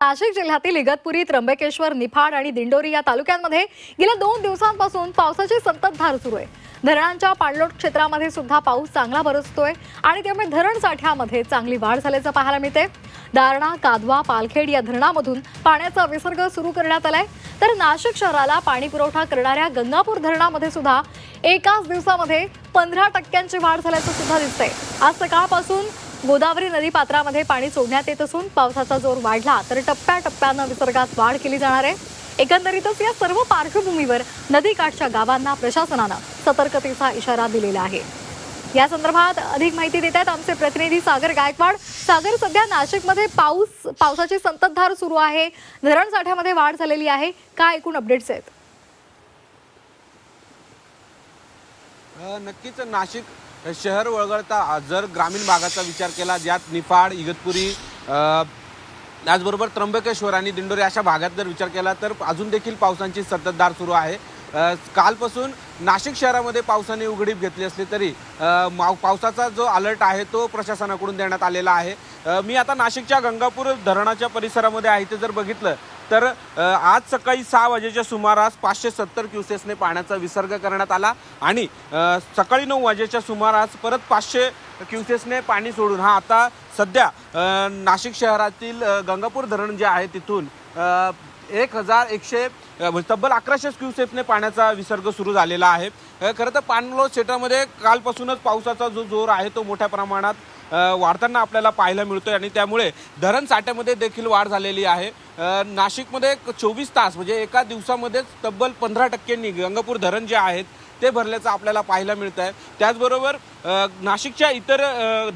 नाशिक जिल्ह्यातील इगतपुरी त्र्यंबकेश्वर निफाड आणि दिंडोरी या तालुक्यांमध्ये गेल्या दोन दिवसांपासून पावसाची संततधार सुरू आहे. धरणांच्या पाणलोट क्षेत्रामध्ये सुद्धा पाऊस चांगला बरसतोय आणि त्यामुळे धरण साठ्यामध्ये चांगली वाढ झाल्याचं पाहायला मिळते दारणा कादवा पालखेड या धरणामधून पाण्याचा विसर्ग सुरू करण्यात आलाय. तर नाशिक शहराला पाणी पुरवठा करणाऱ्या गंगापूर धरणामध्ये सुद्धा एकाच दिवसामध्ये पंधरा टक्क्यांची वाढ झाल्याचं सुद्धा दिसतंय. आज सकाळपासून गोदावरी नदी पात्रामध्ये पाणी सोडण्यात येत असून पावसाचा जोर वाढला तर टप्प्याटप्प्यानं विसर्गात वाढ केली जाणार आहे. एकंदरीतच या सर्व पार्श्वभूमीवर नदीकाठच्या गावांना प्रशासनानं सतर्कतेचा इशारा दिलेला आहे. या संदर्भात अधिक माहिती देत आहेत आमचे प्रतिनिधी सागर गायकवाड. सागर सध्या नाशिकमध्ये पाऊस पावसाची संततधार सुरू आहे. धरण साठ्यामध्ये वाढ झालेली आहे. काय एकूण अपडेट्स आहेत? नक्कीच नाशिक शहर वळगळता जर ग्रामीण भागाचा विचार केला ज्यात निफाड इगतपुरी त्याचबरोबर त्र्यंबकेश्वर आणि दिंडोरी अशा भागात जर विचार केला तर अजून देखील पावसांची संततधार सुरू आहे. कालपासून नाशिक शहरामध्ये पावसाने उघडीप घेतली असली तरी माव- पावसाचा जो अलर्ट आहे तो प्रशासनाकडून देण्यात आलेला आहे. मी आता नाशिकच्या गंगापूर धरणाच्या परिसरामध्ये आहे ते जर बघितलं तर आज सकाळी सहा वाजेच्या सुमारास पाचशे सत्तर क्युसेसने पाण्याचा विसर्ग करण्यात आला आणि सकाळी नऊ वाजेच्या सुमारास परत पाचशे क्युसेसने पाणी सोडून हा आता सध्या नाशिक शहरातील गंगापूर धरण जे आहे तिथून एक हजार एकशे तब्बल अकराशे क्युसेफने पाण्याचा विसर्ग सुरू झालेला आहे. खरं तर पाणलोट क्षेत्रामध्ये कालपासूनच पावसाचा जो जोर आहे तो मोठ्या प्रमाणात वाढताना आपल्याला पाहायला मिळतोय आणि त्यामुळे धरण साठ्यामध्ये देखील वाढ झालेली आहे. नाशिकमध्ये चोवीस तास म्हणजे एका दिवसामध्येच तब्बल पंधरा टक्क्यांनी गंगापूर धरण जे आहेत ते भरल्याचं आपल्याला पाहायला मिळत आहे त्याचबरोबर नाशिकच्या इतर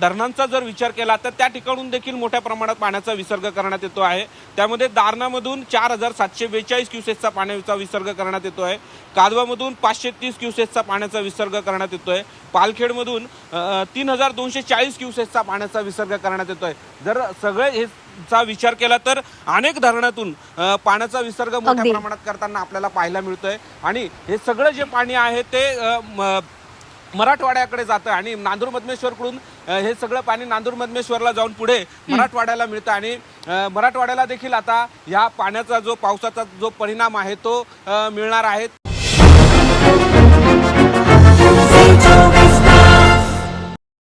धरणांचा जर विचार केला तर त्या ठिकाणून देखील मोठ्या प्रमाणात पाण्याचा विसर्ग करण्यात येतो आहे. त्यामध्ये दारणामधून चार हजार सातशे बेचाळीस क्युसेसचा पाण्याचा विसर्ग करण्यात येतो आहे. कादवामधून पाचशे तीस क्युसेसचा पाण्याचा विसर्ग करण्यात येतो आहे पालखेडमधून तीन हजार दोनशे चाळीस क्युसेसचा पाण्याचा विसर्ग करण्यात येतो आहे जर सगळे हे चा विचार केला तर अनेक धरणातून पाण्याचा विसर्ग मोठ्या. प्रमाणात करताना आपल्याला पाहायला मिळतोय. आणि हे सगळं जे पाणी आहे ते मराठवाड्याकडे जातं आणि नांदूर मधमेश्वरकडून हे सगळं पाणी नांदूर मधमेश्वरला जाऊन पुढे मराठवाड्याला मिळतं. आणि मराठवाड्याला देखील आता या पाण्याचा जो पावसाचा जो परिणाम आहे तो मिळणार आहे.